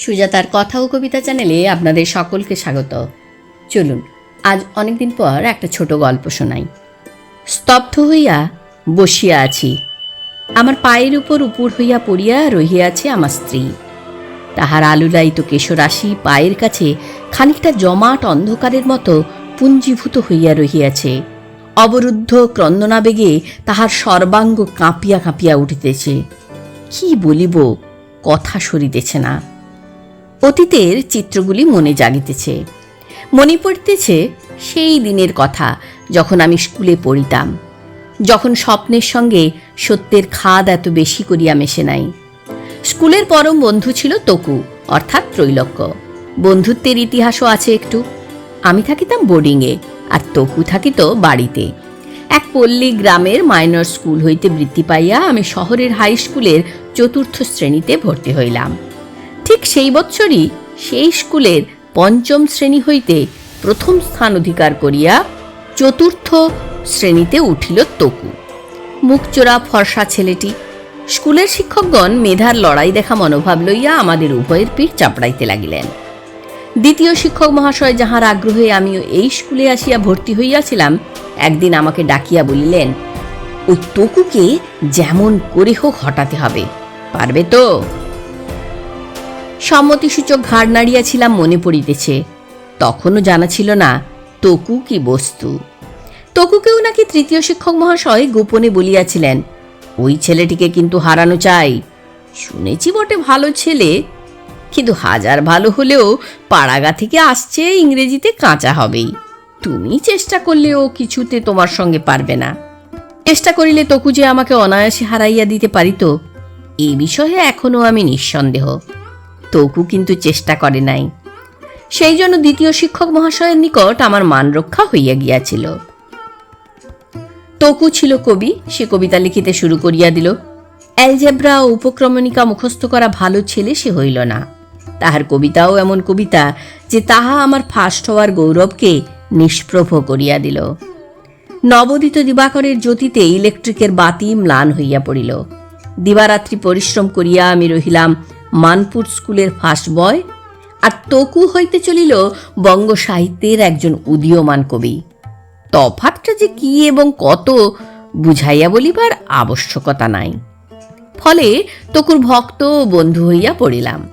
সুজাতার কথা ও কবিতা চ্যানেলে আপনাদের সকলকে স্বাগত। চলুন, আজ অনেকদিন পর একটা ছোট গল্প শোনাই। স্তব্ধ হইয়া বসিয়া আছি। আমার পায়ের উপর উপুর হইয়া পড়িয়া রহিয়াছে আমার স্ত্রী। তাহার আলুলায়িত কেশরাশি পায়ের কাছে খানিকটা জমাট অন্ধকারের মতো পুঞ্জীভূত হইয়া রহিয়াছে। অবরুদ্ধ ক্রন্দনাবেগে তাহার সর্বাঙ্গ কাঁপিয়া কাঁপিয়া উঠিতেছে। কি বলিব, কথা সরিতেছে না। অতীতের চিত্রগুলি মনে জাগিতেছে। মনে পড়তেছে সেই দিনের কথা যখন আমি স্কুলে পড়িতাম, যখন স্বপ্নের সঙ্গে সত্যের খাদ এত বেশি করিয়া মেশে নাই। স্কুলের পরম বন্ধু ছিল তকু, অর্থাৎ ত্রৈলক্য। বন্ধুত্বের ইতিহাসও আছে একটু। আমি থাকিতাম বোর্ডিংয়ে আর তকু থাকিত বাড়িতে। এক পল্লী গ্রামের মাইনর স্কুল হইতে বৃত্তি পাইয়া আমি শহরের হাই স্কুলের চতুর্থ শ্রেণীতে ভর্তি হইলাম। ঠিক সেই বৎসরই সেই স্কুলের পঞ্চম শ্রেণি হইতে প্রথম স্থান অধিকার করিয়া চতুর্থ শ্রেণীতে উঠিল তকু। মুখচোরা ফর্সা ছেলেটি, স্কুলের শিক্ষকগণ মেধার লড়াই দেখা মনোভাব লইয়া আমাদের উভয়ের পিঠ চাপড়াইতে লাগিলেন। দ্বিতীয় শিক্ষক মহাশয় যাহার আগ্রহে আমিও এই স্কুলে আসিয়া ভর্তি হইয়াছিলাম, একদিন আমাকে ডাকিয়া বলিলেন, ওই তকুকে যেমন করে হোক হটাতে হবে। পারবে তো? সম্মতিসূচক ঘাড় নাড়িয়াছিলাম মনে পড়িতেছে। তখনও জানা ছিল না, তকু কি বস্তু। তকুকেও নাকি তৃতীয় শিক্ষক মহাশয় গোপনে বলিয়াছিলেন, ওই ছেলেটিকে কিন্তু হারানো চাই। শুনেছি বটে ভালো ছেলে। কিন্তু হাজার ভালো হলেও পাড়াগা থেকে আসছে ইংরেজিতে কাঁচা হবেই। তুমি চেষ্টা করলে ও কিছুতে তোমার সঙ্গে পারবে না। চেষ্টা করিলে তকু যে আমাকে অনায়াসে হারাইয়া দিতে পারিত, এ বিষয়ে এখনও আমি নিঃসন্দেহ। তকু কিন্তু চেষ্টা করে নাই। সেই জন্য দ্বিতীয় শিক্ষক মহাশয়ের নিকট আমার মান রক্ষা হইয়া গিয়াছিল। তকু ছিল কবি, সে কবিতা লিখিতে শুরু করিয়া দিল, অ্যালজেব্রা ও উপক্রমণিকা মুখস্থ করা ভালো ছেলে সে হইল না। তাহার কবিতাও এমন কবিতা যে তাহা আমার ফার্স্ট হওয়ার গৌরবকে নিষ্প্রভ করিয়া দিল। নবদিত দিবাকরের জ্যোতিতে ইলেকট্রিকের বাতি ম্লান হইয়া পড়িল। দিবারাত্রি পরিশ্রম করিয়া আমি রহিলাম মানপুর স্কুলের ফার্স্ট বয় আর তকু হইতে চলিল বঙ্গ সাহিত্যের একজন উদীয়মান কবি। তফাতটা যে কি এবং কত বুঝাইয়া বলিবার আবশ্যকতা নাই। ফলে তকুর ভক্ত বন্ধু হইয়া পড়িলাম।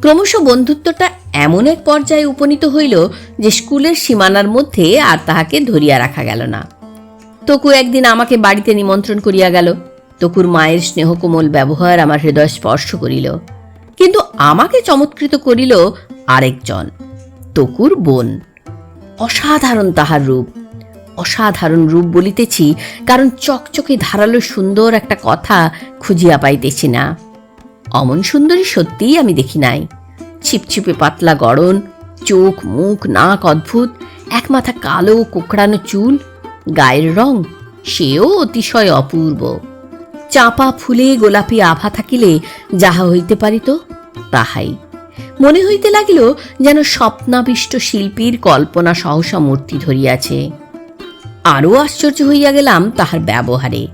ক্রমশ বন্ধুত্বটা এমন এক পর্যায়ে উপনীত হইল যে স্কুলের সীমানার মধ্যে আর তাহাকে ধরিয়া রাখা গেল না। তকু একদিন আমাকে বাড়িতে নিমন্ত্রণ করিয়া গেল। তকুর মায়ের স্নেহকোমল ব্যবহার আমার হৃদয় স্পর্শ করিল। কিন্তু আমাকে চমৎকৃত করিল আরেকজন, তকুর বোন। অসাধারণ তাহার রূপ, অসাধারণ রূপ বলিতেছি, কারণ চকচকে ধারালো সুন্দর একটা কথা খুঁজিয়া পাইতেছি না। অমন সুন্দরী সত্যিই আমি দেখি নাই। ছিপছিপে পাতলা গড়ন, চোখ, মুখ, নাক অদ্ভুত, এক মাথা কালো কোকড়ানো চুল, গায়ের রং, সেও অতিশয় অপূর্ব। চাপা ফুলে গোলাপি আভা থাকিলে যাহা হইতে পারিত, তাহাই। মনে হইতে লাগিল যেন স্বপ্নাবিষ্ট শিল্পীর কল্পনা সহসা মূর্তি ধরিয়াছে। আরও আশ্চর্য হইয়া গেলাম তাহার ব্যবহারে।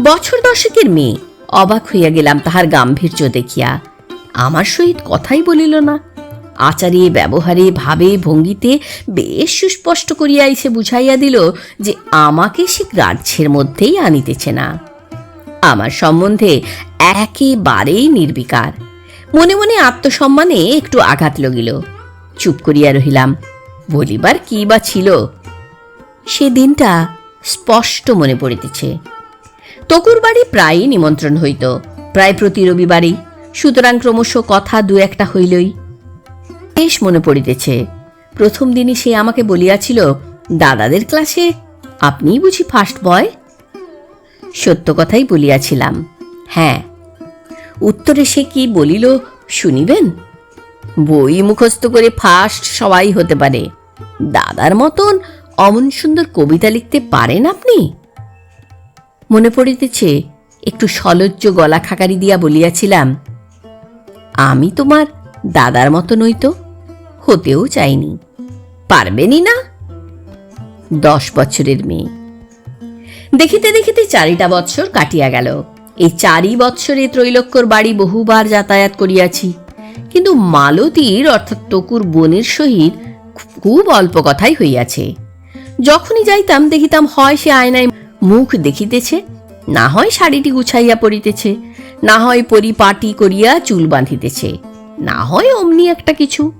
বছর দশেকের মেয়ে, অবাক হইয়া গেলাম তাহার গাম্ভীর্য দেখিয়া। আমার সহিত কথাই বলিল না। আচারে, ব্যবহারে, ভাবে, ভঙ্গিতে বেশ সুস্পষ্ট করিয়া এসে বুঝাইয়া দিল যে আমাকে সে গ্রাহ্যের মধ্যেই আনিতেছে না। আমার সম্বন্ধে একেবারেই নির্বিকার। মনে মনে আত্মসম্মানে একটু আঘাত লগিল। চুপ করিয়া রহিলাম, বলিবার কি বা ছিল? সে দিনটা স্পষ্ট মনে পড়িতেছে। তকুর বাড়ি প্রায়ই নিমন্ত্রণ হইত, প্রায় প্রতি রবিবারই। সুতরাং ক্রমশ কথা দু একটা হইলই। বেশ মনে পড়িতেছে, প্রথম দিনই সে আমাকে বলিয়াছিল, দাদাদের ক্লাসে আপনিই বুঝি ফার্স্ট বয় সত্য কথাই বলিয়াছিলাম। হ্যাঁ। উত্তরে সে কি বলিল শুনিবেন? বই মুখস্থ করে ফার্স্ট সবাই হতে পারে। দাদার মতন অমন সুন্দর কবিতা লিখতে পারেন আপনি? মনে পড়িতেছে, একটু সলজ্জ গলা খাকারি দিয়া বলিয়াছিলাম, আমি তোমার দাদার মতো নই তো, হতেও চাইনি। পারবেনই না? দশ বছরের মেয়ে। দেখিতে দেখিতে চারিটা বৎসর কাটিয়া গেল। এই চারি বৎসরে ত্রৈলোক্যর বাড়ি বহুবার যাতায়াত করিয়াছি। কিন্তু মালতীর, অর্থাৎ তকুর বোনের সহিত খুব অল্প কথাই হইয়াছে। যখনই যাইতাম, দেখিতাম হয় সে আয়নায় মুখ দেখিতেছে, না হয় শাড়িটি গুছাইয়া পড়িতেছে, না হয় পরিপাটি করিয়া চুল বাঁধিতেছে, না হয় অমনি একটা কিছু।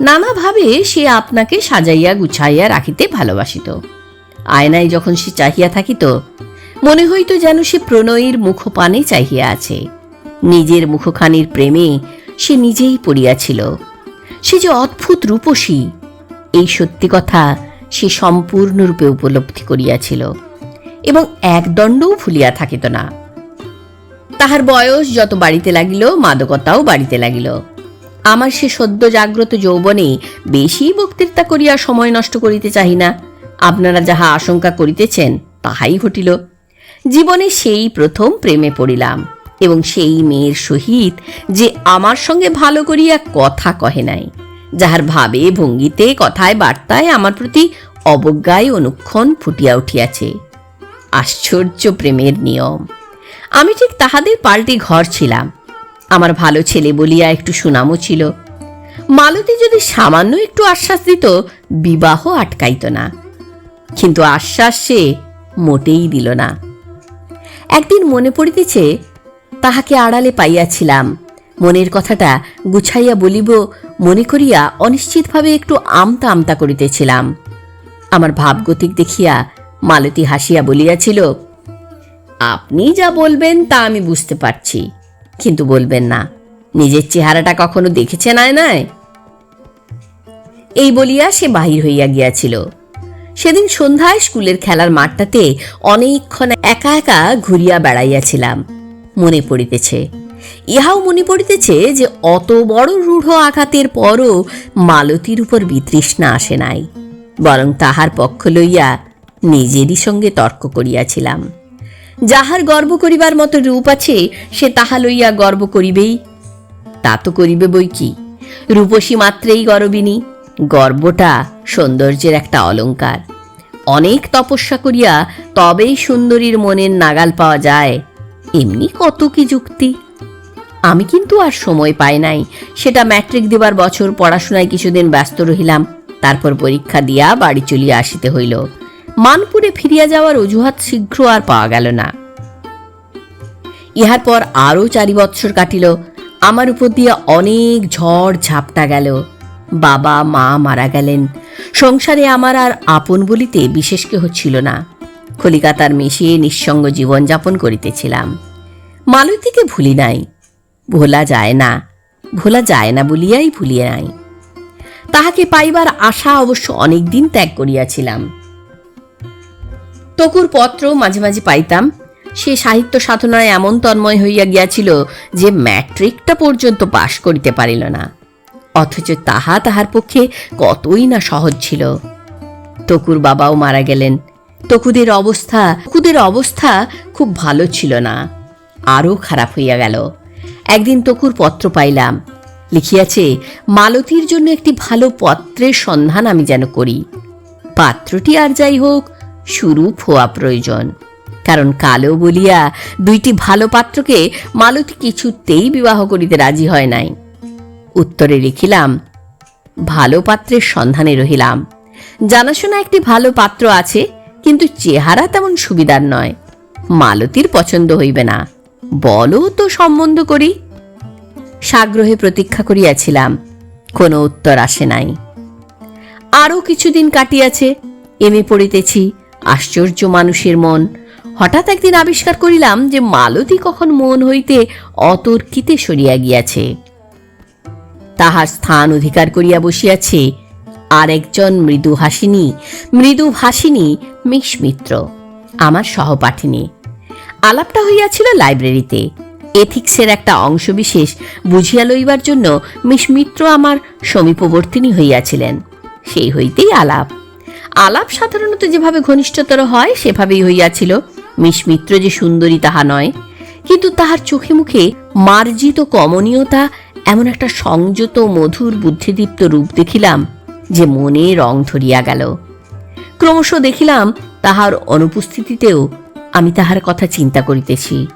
নানাভাবে সে আপনাকে সাজাইয়া গুছাইয়া রাখিতে ভালোবাসিত। আয়নায় যখন সে চাহিয়া থাকিত, মনে হইত যেন সে প্রণয়ীর মুখপানে চাহিয়া আছে। নিজের মুখখানির প্রেমে সে নিজেই পড়িয়াছিল। সে যে অদ্ভুত রূপসী, এই সত্যি কথা সে সম্পূর্ণরূপে উপলব্ধি করিয়াছিল এবং এক দণ্ডও ভুলিয়া থাকিত না। তাহার বয়স যত বাড়িতে লাগিল, মাদকতাও বাড়িতে লাগিল। আমার সে সদ্য জাগ্রত যৌবনে বেশি বক্তৃতা করিয়া সময় নষ্ট করিতে চাহি না। আপনারা যাহা আশঙ্কা করিতেছেন, তাহাই ঘটিল। জীবনে সেই প্রথম প্রেমে পড়িলাম, এবং সেই মেয়ের সহিত যে আমার সঙ্গে ভালো করিয়া কথা কহে নাই, যাহার ভাবে ভঙ্গিতে কথায় বার্তায় আমার প্রতি অবজ্ঞায় অনুক্ষণ ফুটিয়া উঠিয়াছে। আশ্চর্য প্রেমের নিয়ম। আমি ঠিক তাহাদের পাল্টি ঘর ছিলাম। আমার ভালো ছেলে বলিয়া একটু সুনামও ছিল। মালতী যদি সামান্য একটু আশ্বাস দিত, বিবাহ আটকাইত না। কিন্তু আশ্বাস সে মোটেই দিল না। একদিন মনে পড়িতেছে, তাহাকে আড়ালে পাইয়াছিলাম। মনের কথাটা গুছাইয়া বলিব, মনে করিয়া অনিশ্চিতভাবে একটু আমতা আমতা করিতেছিলাম। আমার ভাবগতিক দেখিয়া মালতী হাসিয়া বলিয়াছিল, আপনি যা বলবেন তা আমি বুঝতে পারছি, কিন্তু বলবেন না। নিজের চেহারাটা কখনো দেখেছেন আয়নায়? এই বলিয়া সে বাহির হইয়া গিয়াছিল। সেদিন সন্ধ্যায় স্কুলের খেলার মাঠটাতে অনেকক্ষণ একা একা ঘুরিয়া বেড়াইয়াছিলাম। মনে পড়িতেছে। ইহাও মনে পড়িতেছে যে অত বড় রূঢ় আঘাতের পরও মালতীর উপর বিতৃষ্ণা আসে নাই। বরং তাহার পক্ষ লইয়া নিজেরই সঙ্গে তর্ক করিয়াছিলাম। যাহার গর্ব করিবার মতো রূপ আছে, সে তাহা লইয়া গর্ব করিবেই। তা তো করিবে বই কি? রূপসী মাত্রেই গরবিনী। গর্বটা সৌন্দর্যের একটা অলংকার অনেক তপস্যা করিয়া তবেই সুন্দরীর মনের নাগাল পাওয়া যায়। এমনি কত কি যুক্তি? আমি কিন্তু আর সময় পাই নাই। সেটা ম্যাট্রিক দেবার বছর পড়াশোনায় কিছুদিন ব্যস্ত রহিলাম। তারপর পরীক্ষা দিয়া বাড়ি চলিয়া আসিতে হইল। মানপুরে ফিরিয়া যাওয়ার অজুহাত শীঘ্র আর পাওয়া গেল না। ইহার পর আরও চারি বৎসর কাটিল। আমার উপর দিয়া অনেক ঝড় ঝাপটা গেল। বাবা, মা মারা গেলেন। সংসারে আমার আর আপন বলিতে বিশেষ কেহ ছিল না। কলিকাতার মিশিয়ে নিঃসঙ্গ জীবনযাপন করিতেছিলাম। মালতীকে ভুলি নাই। ভোলা যায় না। ভোলা যায় না বলিয়াই ভুলিয়া নাই। তাহাকে পাইবার আশা অবশ্য অনেক দিন ত্যাগ করিয়াছিলাম। তকুর পত্র মাঝে মাঝে পাইতাম। সে সাহিত্য সাধনায় এমন তন্ময় হইয়া গিয়াছিল যে ম্যাট্রিকটা পর্যন্ত পাশ করিতে পারিল না। অথচ তাহা তাহার পক্ষে কতই না সহজ ছিল। তকুর বাবাও মারা গেলেন। তকুদের অবস্থা তকুদের অবস্থা খুব ভালো ছিল না। আরও খারাপ হইয়া গেল। একদিন তকুর পত্র পাইলাম। লিখিয়াছে, মালতীর জন্য একটি ভালো পত্রের সন্ধান আমি যেন করি। পাত্রটি আর যাই হোক সুরূপ হওয়া প্রয়োজন। কারণ কালো বলিয়া দুইটি ভালো পাত্রকে মালতী কিছুতেই বিবাহ করিতে রাজি হয় নাই। উত্তরে লিখিলাম, ভালো পাত্রের সন্ধানে রহিলাম। জানাশোনা একটি ভালো পাত্র আছে, কিন্তু চেহারা তেমন সুবিধার নয়। মালতীর পছন্দ হইবে না। বলো তো সম্বন্ধ করি। সাগ্রহে প্রতীক্ষা করিয়াছিলাম, কোনো উত্তর আসে নাই। আরও কিছুদিন কাটিয়াছে, এমে পড়িতেছি, আশ্চর্য মানুষের মন। হঠাৎ একদিন আবিষ্কার করিলাম যে মালতী কখন মন হইতে অতর্কিতে সরিয়া গিয়াছে। তাহার স্থান অধিকার করিয়া বসিয়াছে। আর একজন মৃদু হাসিনী, মৃদু ভাসিনী মিশ মিত্র আমার সহপাঠিনী। আলাপটা হইয়াছিল লাইব্রেরিতে। এথিক্সের একটা অংশবিশেষ বুঝিয়া লইবার জন্য মিশ মিত্র আমার সমীপবর্তিনী হইয়াছিলেন। সেই হইতেই আলাপ। আলাপ সাধারণত যেভাবে ঘনিষ্ঠতর হয়, সেভাবেই হইয়াছিল। মিশ মিত্র যে সুন্দরী তাহা নয়, কিন্তু তাহার চোখে মুখে মার্জিত কমনীয়তা এমন একটা সংযত, মধুর, বুদ্ধিদীপ্ত রূপ দেখিলাম যে মনে রং ধরিয়া গেল। ক্রমশ দেখিলাম তাহার অনুপস্থিতিতেও আমি তাহার কথা চিন্তা করিতেছি।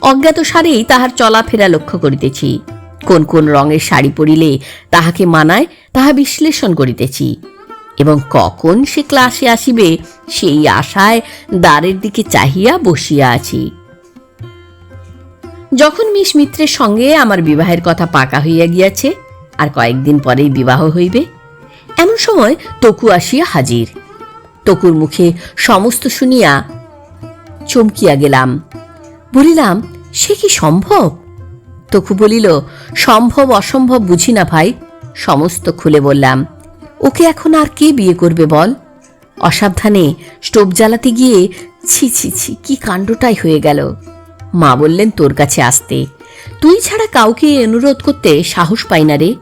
অজ্ঞাত সারেই তাহার চলাফেরা লক্ষ্য করিতেছি। কোন কোন রঙের শাড়ি পরিলে তাহাকে মানায় তাহা বিশ্লেষণ করিতেছি। এবং কখন সে ক্লাসে আসিবে সেই আশায় দ্বারের দিকে চাহিয়া বসিয়া আছি। যখন মিস মিত্রের সঙ্গে আমার বিবাহের কথা পাকা হইয়া গিয়াছে, আর কয়েকদিন পরেই বিবাহ হইবে, এমন সময় তকু আসিয়া হাজির। তকুর মুখে সমস্ত শুনিয়া চমকিয়া গেলাম। বলিলাম, সে কি সম্ভব? তকু বলিল, সম্ভব, অসম্ভব বুঝি না ভাই। সমস্ত খুলে বললাম, ওকে এখন আর কে বিয়ে করবে বল? অসাবধানে স্টোভ জ্বালাতে গিয়ে, ছি ছি ছি, কি কাণ্ডটাই হয়ে গেল। মা বললেন, তোর কাছে আসতে। তুই ছাড়া কাউকে অনুরোধ করতে সাহস পাই না রে।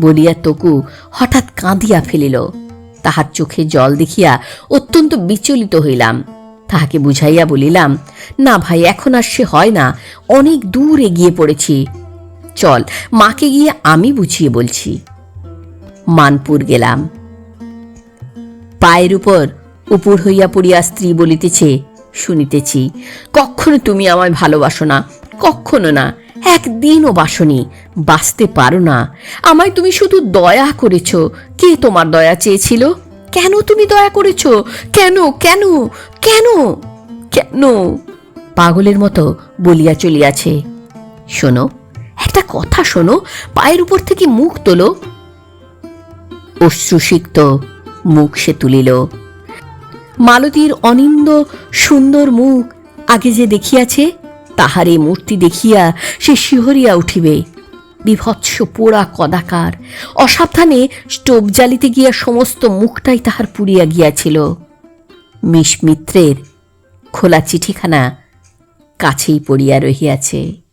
বলিয়া তকু হঠাৎ কাঁদিয়া ফেলিল। তাহার চোখে জল দেখিয়া অত্যন্ত বিচলিত হইলাম। তাহাকে বুঝাইয়া বলিলাম, না ভাই, এখন আর সে হয় না। অনেক দূর এগিয়ে পড়েছি। চল, মাকে গিয়ে আমি বুঝিয়ে বলছি। মানপুর গেলাম। পায়ের উপর উপর হইয়া পড়িয়া স্ত্রী বলিতেছে শুনিতেছি, কখনো তুমি আমায় ভালোবাসো না, কখনো না, একদিনও বাসনি, বাঁচতে পারো না। আমায় তুমি শুধু দয়া করেছ, কে তোমার দয়া চেয়েছিল? কেন তুমি দয়া করেছ? কেন কেন কেন কেন? পাগলের মতো বলিয়া চলিয়াছে। শোনো, একটা কথা শোনো, পায়ের উপর থেকে মুখ তোলো। অশ্রুসিক্ত মুখ সে তুলিল। মালতীর অনিন্দ সুন্দর মুখ আগে যে দেখিয়াছে, তাহার এই মূর্তি দেখিয়া সে শিহরিয়া উঠিবে। বিভৎস পোড়া কদাকার, অসাবধানে স্টোভ জ্বালিতে গিয়া সমস্ত মুখটাই তাহার পুড়িয়া গিয়াছিল। মিশ মিত্রের খোলা চিঠিখানা কাছেই পড়িয়া রহিয়াছে।